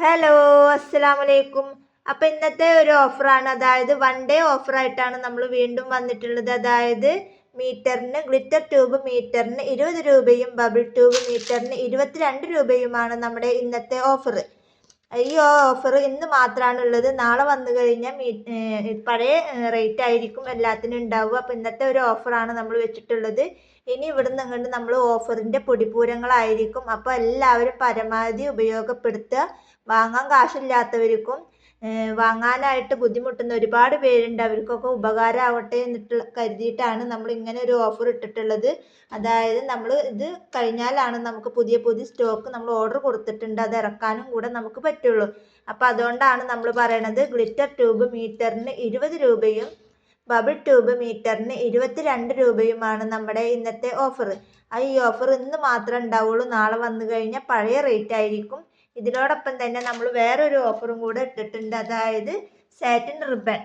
Hello അസ്സലാമലൈക്കും അപ്പം ഇന്നത്തെ ഒരു ഓഫറാണ്. അതായത് വൺ ഡേ ഓഫറായിട്ടാണ് നമ്മൾ വീണ്ടും വന്നിട്ടുള്ളത്. അതായത് മീറ്ററിന് ഗ്ലിറ്റർ ട്യൂബ് മീറ്ററിന് ഇരുപത് രൂപയും ബബിൾ ട്യൂബ് മീറ്ററിന് ഇരുപത്തിരണ്ട് രൂപയുമാണ് നമ്മുടെ ഇന്നത്തെ ഓഫർ ഈ ഓഫർ ഇന്ന് മാത്രമാണ് ഉള്ളത് നാളെ വന്നു കഴിഞ്ഞാൽ പഴയ റേറ്റ് ആയിരിക്കും എല്ലാത്തിനും ഉണ്ടാവുക. അപ്പോൾ ഇന്നത്തെ ഒരു ഓഫറാണ് നമ്മൾ വെച്ചിട്ടുള്ളത്. ഇനി ഇവിടുന്ന് ഇങ്ങോട്ട് നമ്മൾ ഓഫറിന്റെ പൊടിപ്പൂരങ്ങളായിരിക്കും അപ്പോൾ എല്ലാവരും പരമാവധി ഉപയോഗപ്പെടുത്തുക. വാങ്ങാൻ കാശില്ലാത്തവർക്കും വാങ്ങാനായിട്ട് ബുദ്ധിമുട്ടുന്ന ഒരുപാട് പേരുണ്ട്. അവർക്കൊക്കെ ഉപകാരമാവട്ടെ എന്നിട്ട് കരുതിയിട്ടാണ് നമ്മൾ ഇങ്ങനെ ഒരു ഓഫർ ഇട്ടിട്ടുള്ളത്. അതായത് നമ്മൾ ഇത് കഴിഞ്ഞാലാണ് നമുക്ക് പുതിയ പുതിയ സ്റ്റോക്ക് നമ്മൾ ഓർഡർ കൊടുത്തിട്ടുണ്ട്. അത് ഇറക്കാനും കൂടെ നമുക്ക് പറ്റുള്ളൂ. അപ്പോൾ അതുകൊണ്ടാണ് നമ്മൾ പറയണത് ഗ്ലിറ്റർ ട്യൂബ് മീറ്ററിന് ഇരുപത് രൂപയും ബബിൾ ട്യൂബ് മീറ്ററിന് ഇരുപത്തി രണ്ട് രൂപയുമാണ് നമ്മുടെ ഇന്നത്തെ ഓഫർ ആ ഈ ഓഫർ ഇന്ന് മാത്രമേ ഉണ്ടാവുള്ളൂ. നാളെ വന്നു കഴിഞ്ഞാൽ പഴയ റേറ്റ് ആയിരിക്കും. ഇതിനോടൊപ്പം തന്നെ നമ്മൾ വേറൊരു ഓഫറും കൂടെ ഇട്ടിട്ടുണ്ട്. അതായത് സാറ്റിൻ റിബൺ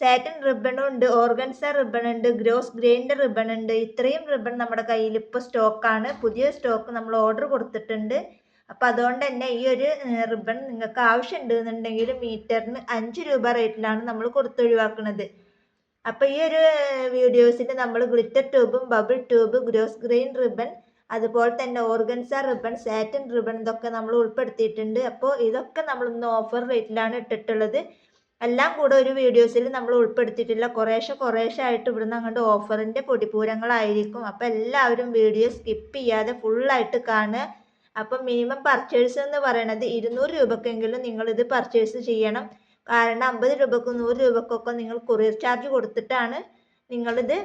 സാറ്റിൻ റിബണും ഉണ്ട് ഓർഗൻസ റിബൺ ഉണ്ട് ഗ്രോസ് ഗ്രെയിന്റെ റിബൺ ഉണ്ട്. ഇത്രയും റിബൺ നമ്മുടെ കയ്യിൽ ഇപ്പോൾ സ്റ്റോക്കാണ് പുതിയ സ്റ്റോക്ക് നമ്മൾ ഓർഡർ കൊടുത്തിട്ടുണ്ട്. അപ്പം അതുകൊണ്ട് തന്നെ ഈ ഒരു റിബൺ നിങ്ങൾക്ക് ആവശ്യമുണ്ട് എന്നുണ്ടെങ്കിൽ മീറ്ററിന് അഞ്ച് രൂപ റേറ്റിലാണ് നമ്മൾ കൊടുത്തൊഴിവാക്കുന്നത്. അപ്പോൾ ഈ ഒരു വീഡിയോസിൽ നമ്മൾ glitter ട്യൂബും bubble tube gross grain ribbon അതുപോലെ തന്നെ ഓർഗൻസ റിബൺ സാറ്റൻ റിബൺ ഇതൊക്കെ നമ്മൾ ഉൾപ്പെടുത്തിയിട്ടുണ്ട്. അപ്പോൾ ഇതൊക്കെ നമ്മൾ ഇന്ന് ഓഫർ റേറ്റിലാണ് ഇട്ടിട്ടുള്ളത്. എല്ലാം കൂടെ ഒരു വീഡിയോസിൽ നമ്മൾ ഉൾപ്പെടുത്തിയിട്ടില്ല. കുറേശ്ശെ കുറേശ്ശെ ആയിട്ട് ഇവിടുന്ന് അങ്ങോട്ട് ഓഫറിന്റെ പൊടിപൂരങ്ങളായിരിക്കും. അപ്പോൾ എല്ലാവരും വീഡിയോ സ്കിപ്പ് ചെയ്യാതെ ഫുള്ളായിട്ട് കാണുക. അപ്പം മിനിമം പർച്ചേസ് എന്ന് പറയണത് ഇരുന്നൂറ് രൂപക്കെങ്കിലും നിങ്ങളിത് പർച്ചേസ് ചെയ്യണം. കാരണം അമ്പത് രൂപക്കും നൂറ് രൂപക്കൊക്കെ നിങ്ങൾ കൊറിയർ ചാർജ് കൊടുത്തിട്ടാണ് നിങ്ങളിത്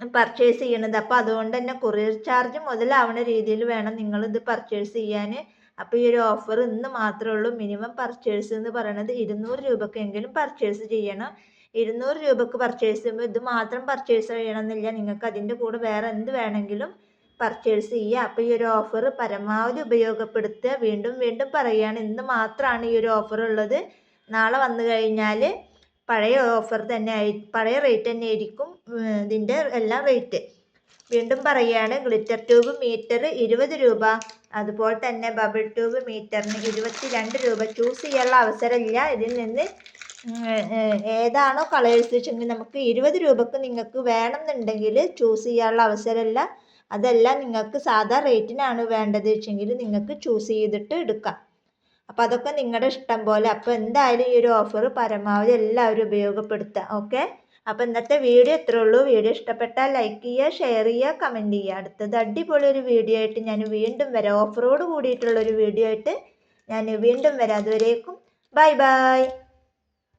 പർച്ചേസ് ചെയ്യണത്. അപ്പോൾ അതുകൊണ്ട് തന്നെ കൊറിയർ ചാർജ് മുതലാവണ രീതിയിൽ വേണം നിങ്ങളിത് പർച്ചേസ് ചെയ്യാൻ. അപ്പോൾ ഈ ഒരു ഓഫർ ഇന്ന് മാത്രമേ ഉള്ളൂ. മിനിമം പർച്ചേസ് എന്ന് പറയുന്നത് ഇരുന്നൂറ് രൂപക്കെങ്കിലും പർച്ചേസ് ചെയ്യണം. ഇരുന്നൂറ് രൂപക്ക് പർച്ചേസ് ചെയ്യുമ്പോൾ ഇത് മാത്രം പർച്ചേസ് ചെയ്യണമെന്നില്ല. നിങ്ങൾക്ക് അതിന്റെ കൂടെ വേറെ എന്ത് വേണമെങ്കിലും പർച്ചേസ് ചെയ്യുക അപ്പോൾ ഈ ഒരു ഓഫർ പരമാവധി ഉപയോഗപ്പെടുത്തുക. വീണ്ടും വീണ്ടും പറയുകയാണ് ഇന്ന് മാത്രമാണ് ഈ ഒരു ഓഫർ ഉള്ളത്. നാളെ വന്നു കഴിഞ്ഞാൽ പഴയ ഓഫർ തന്നെ ആയി പഴയ റേറ്റ് തന്നെ ആയിരിക്കും. ഇതിന്റെ എല്ലാം റേറ്റ്. വീണ്ടും പറയുകയാണ് ഗ്ലിറ്റർ ട്യൂബ് മീറ്റർ ഇരുപത് രൂപ. അതുപോലെ തന്നെ ബബിൾ ട്യൂബ് മീറ്ററിന് ഇരുപത്തി രണ്ട് രൂപ. ചൂസ് ചെയ്യാനുള്ള അവസരമില്ല. ഇതിൽ നിന്ന് ഏതാണോ കളേഴ്സ് വെച്ചെങ്കിൽ നമുക്ക് ഇരുപത് രൂപക്ക് നിങ്ങൾക്ക് വേണമെന്നുണ്ടെങ്കിൽ ചൂസ് ചെയ്യാനുള്ള അവസരമില്ല. അതല്ല നിങ്ങൾക്ക് സാധാ റേറ്റിനാണ് വേണ്ടത് വെച്ചെങ്കിൽ നിങ്ങൾക്ക് ചൂസ് ചെയ്തിട്ട് എടുക്കാം. അപ്പോൾ അതൊക്കെ നിങ്ങളുടെ ഇഷ്ടം പോലെ. അപ്പോൾ എന്തായാലും ഈ ഒരു ഓഫർ പരമാവധി എല്ലാവരും ഉപയോഗപ്പെടുത്തുക. ഓക്കെ? അപ്പോൾ ഇന്നത്തെ വീഡിയോ ഇത്രേ ഉള്ളൂ. വീഡിയോ ഇഷ്ടപ്പെട്ടാൽ ലൈക്ക് ചെയ്യുക ഷെയർ ചെയ്യുക കമന്റ് ചെയ്യുക. അടുത്തത് അടിപൊളി ഒരു വീഡിയോ ആയിട്ട് ഞാൻ വീണ്ടും വരാം. ഓഫ് ഓഫറോട് കൂടിയിട്ടുള്ളൊരു വീഡിയോ ആയിട്ട് ഞാൻ വീണ്ടും വരാം. അതുവരേക്കും ബൈ ബൈ